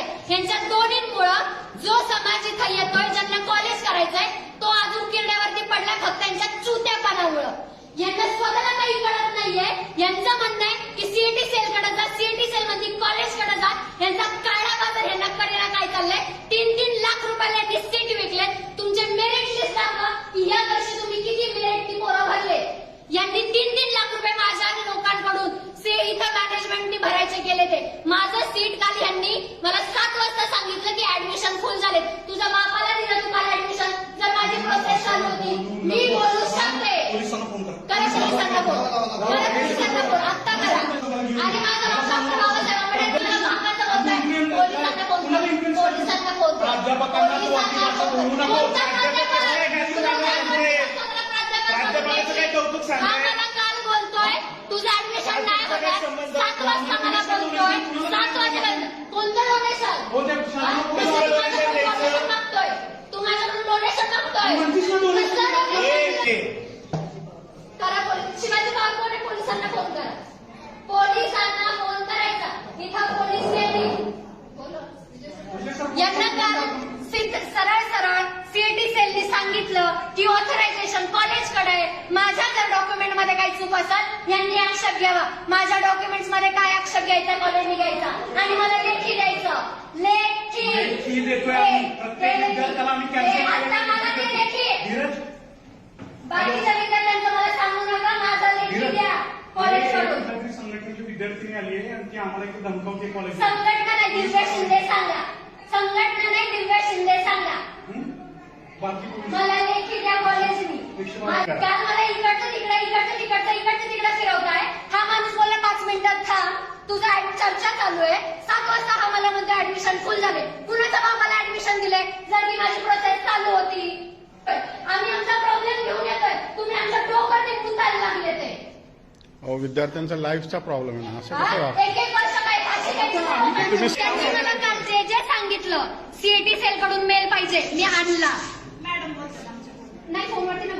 कॉलेजकडे यांच्या दोन्हींमुळं जो समाज इथं येतोय ज्यांना कॉलेज करायचंय तो अजून किरड्यावरती पडला फक्त यांच्या चुत्यापणामुळं. यांना स्वतःला काही कळत नाहीये. यांचं म्हणणं आहे की सीएटी सेल कडे जा सीएटी सेल म्हणजे कॉलेजकडे जा. यांचा काळा बाजार यांना करेला काय चाललंय? तीन तीन लाख रुपयाला यांनी सीट विकले तुमचे मेरिट लिस्ट दाखवा की या वर्षी तुम्ही किती मेरिट ती पोरं भरले? यांनी तीन तीन लाख रुपये माझ्या लोकांकडून. से इथं मॅनेजमेंट भरायचे केले ते. माझं सीट काल यांनी मला सात वाजता सांगितलं की ऍडमिशन फुल झाले तुझ्या बापाला दिलं तुम्हाला ऍडमिशन जर माझी प्रोसेस चालू होती मी बोलू शकते. पोलिसांना फोन करा. करा पोलिसांना फोन करा पोलिसांना फोन आत्ता करा. आणि माझा डॉक्टर बाबासाहेब आंबेडकर. पोलिसांना फोन करा. पोलिसांना फोन करा. तू पोलिसांना फोन करा. प्राध्यापकाचं काय कौतुक सांगताय? काल तुझं नाही? सात वाजता मला बोलतोय. सात वाजेपर्यंत कोणतं डोनेशन डोनेशन मागतोय? डोनेशन. करा पोलीस. शिवाजी पोलिसांना फोन करा. पोलिसांना फोन करायचा. इथं पोलीस यांना काल सरळ सरळ सीएटी सेलनी सांगितलं की ऑथरायझेशन कॉलेजकडे आहे. माझ्या मध्ये काही चूक असेल यांनी आक्षेप घ्यावा. माझ्या डॉक्युमेंट्समध्ये काय आक्षेप घ्यायचा कॉलेजने घ्यायचा? आणि मला लेखी द्यायचं. लेखी. देतोय आता मला ते लेखी. बाकीच्या विद्यार्थ्यांचं मला सांगू नका माझा लेखी द्या. कॉलेजकडून कुठल्यातरी संघटनेची विद्यार्थिनी आली आहे आणि ती आम्हाला धमकावते कॉलेज संघटना नाही दिव्या शिंदे सांगा. संघटना नाही दिव्या शिंदे सांगा. मला लेखी द्या कॉलेजनी. काल मला इकडचं तिकडं इकडचं तिकडचं इकडचं तिकडं फिरवताय. हा माणूस बोलला पाच मिनिटात थांब. तुझा चर्चा चालू आहे. सात वाजता हा मला म्हणतो ऍडमिशन फुल झाले. कुणाचं भाव मला ऍडमिशन दिले जर की माझी प्रोसेस चालू होती आम्ही आमचा प्रॉब्लेम घेऊन येतोय. तुम्ही आमच्या डोकं ते गुंतायला लागले ते. अहो विद्यार्थ्यांचा लाईफचा प्रॉब्लेम आहे ना. असं कसं हा? एक एक वर्ष काय? फाशी घ्यायची? त्यांनी मला काल जे जे सांगितलं सीएटी सेल कडून मेल पाहिजे. मी आणला. नाही फोनवरती नाही बोललं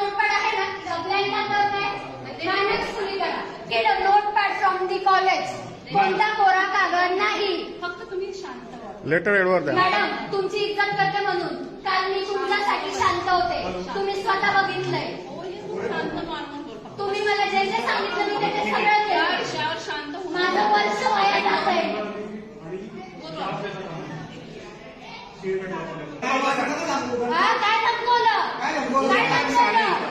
कोणता कोरा कागद नाही फक्त तुम्ही शांत व्हा. लेटर एडवर द्या. मॅडम तुमची इज्जत करते म्हणून. काल मी तुमच्यासाठी शांत होते. तुम्ही स्वतः बघितलंय. तुम्ही मला जे जे सांगितलं मी ते ते सगळं केलं. माझं वर्ष वया जात आहे काय धमकवलं काय धमकवलं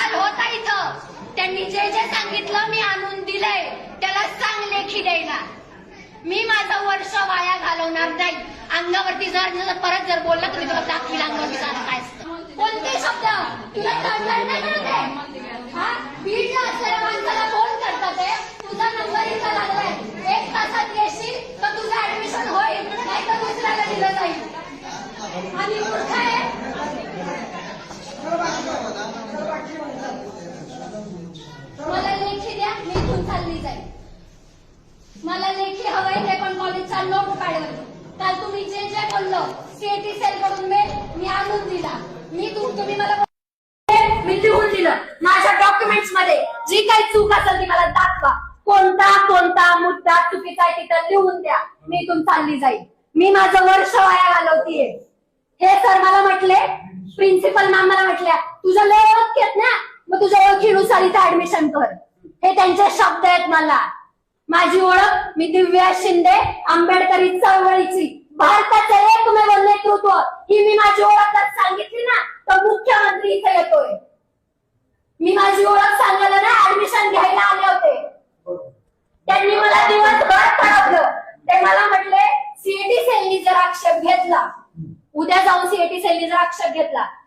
काल होता इथं. त्यांनी जे जे सांगितलं मी आणून दिलंय त्याला सांग लेखी द्यायला. मी माझं वर्ष वाया घालवणार नाही. अंगावरती जर परत जर बोलला तर मी तुला दाखवील अंगावरती जाणं काय असतं. कोणते शब्द? तुला कळणार नाही हा? बीडला असलेल्या माणसाला फोन करतात आहे तुझा नंबर इथं लागलाय. एक तासात येशील तर तुझं ऍडमिशन होईल. नाही तर दुसऱ्याला दिलं जाईल. आणि मूर्ख आहे मला लेखी द्या मी इथून चालली जाईल. मला लेखी हवंय ते पण कॉलेजचा नोट पॅडवर काल तुम्ही जे जे बोललो सीएटी सेल कडून मेल मी आणून दिला. मी तुम्ही मला मी लिहून दिलं. माझ्या डॉक्युमेंट्समध्ये जी काही चूक असेल ती मला दाखवा. कोणता कोणता मुद्दा चुकीचा आहे तिथं लिहून द्या. मी इथून चालली जाईल. मी माझं वर्ष वाया घालवतीये. हे सर मला म्हटले प्रिन्सिपल मॅम मला म्हटल्या तुझं लय ओळख ना? मग तुझ्या ओळखीनुसार इथं ऍडमिशन कर. हे त्यांचे शब्द आहेत मला. माझी ओळख मी दिव्या शिंदे आंबेडकरी चळवळीची. भारताचं एकमेव नेतृत्व. ही मी माझी ओळख जर सांगितली ना तर मुख्यमंत्री इथे येतोय. मी माझी ओळख सांगायला ना ऍडमिशन घ्यायला आले होते. त्यांनी मला दिवसभर कळवलं ते मला म्हटले सीएटी सेलनी जर आक्षेप घेतला उद्या जाऊन सीएटी सेलनी जर आक्षेप घेतला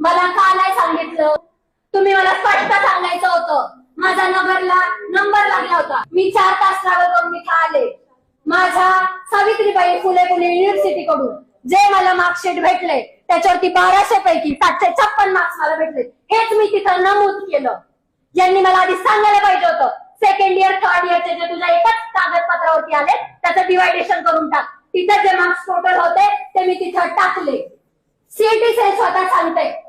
मला का नाही सांगितलं? तुम्ही मला स्पष्ट सांगायचं होतं. माझा नगरला नंबर लागला होता. मी चार तास ट्रॅव्हल करून इथं आले. माझ्या सावित्रीबाई फुले पुणे युनिव्हर्सिटी कडून जे मला मार्कशीट भेटले त्याच्यावरती बाराशे पैकी सातशे छप्पन मार्क्स मला भेटले. हेच मी तिथं नमूद केलं. यांनी मला आधी सांगायला पाहिजे होतं. सेकंड इयर थर्ड इयरचे जे तुझ्या एकाच कागदपत्रावरती आले त्याचं डिवायडेशन करून टाक. तिथं जे मार्क्स टोटल होते ते मी तिथं टाकले. सीएटी सेल स्वतः सांगते.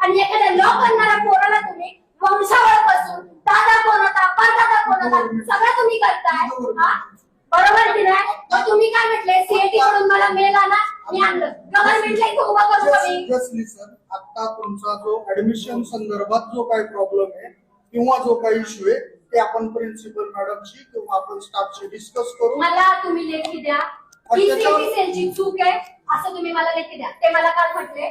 आणि एखाद्या लॉ करणाऱ्या पोराला तुम्ही वंशावळपासून दादा कोण होता परदादा कोण होता सगळं तुम्ही करताय. हा? बरोबर की नाही? मग तुम्ही काय म्हटले? सीएटी कडून मला मेल आला मी आणलं. गव्हर्नमेंटला इथं उभं करू का मी सिरियसली सर आता तुमचा जो ऍडमिशन संदर्भात जो काही प्रॉब्लेम आहे किंवा जो काही इश्यू आहे ते आपण प्रिन्सिपल मॅडमशी किंवा आपण स्टाफशी डिस्कस करू. मला तुम्ही लेखी द्या. ही सीएटी सेलची चूक आहे. असं तुम्ही मला लेखी द्या. ते मला काल म्हटले.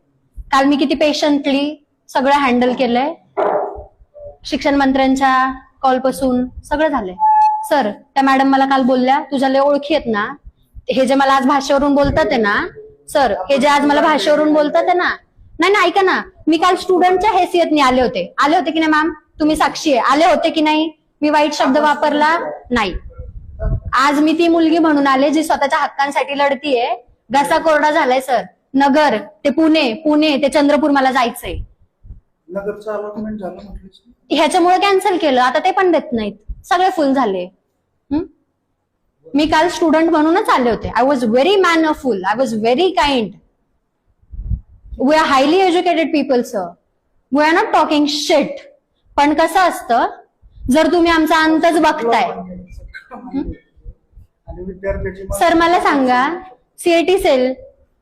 काल मी किती पेशंटली सगळं हँडल केलंय. शिक्षण मंत्र्यांच्या कॉलपासून सगळं झालंय. सर त्या मॅडम मला काल बोलल्या तुझ्या लय ओळखी आहेत ना. हे जे मला आज भाषेवरून बोलतात आहे ना सर हे जे आज मला भाषेवरून बोलतात आहे ना नाही ना ऐका ना मी काल स्टुडंटच्या हैसियतने आले होते. आले होते की नाही मॅम तुम्ही साक्षी आहे. आले होते की नाही? मी वाईट शब्द वापरला? नाही. आज मी ती मुलगी म्हणून आले जी स्वतःच्या हक्कांसाठी लढतीये. घसा कोरडा झालाय सर नगर ते पुणे पुणे ते चंद्रपूर मला जायचंय. नगरचं अलॉटमेंट झालं म्हटलं ह्याच्यामुळे कॅन्सल केलं. आता ते पण देत नाहीत. सगळे फुल झाले. हं? मी काल स्टुडंट म्हणूनच आले होते. I was very mannerful I was very kind we are highly educated people sir we are not talking shit पण कसं असतं जर तुम्ही आमचा अंतच बघताय. आणि विद्यार्थ्याची सर मला सांगा सीएटी सेल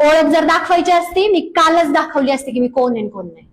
ओळख जर दाखवायची असती मी कालच दाखवली असती की मी कोण आहे आणि कोण नाही.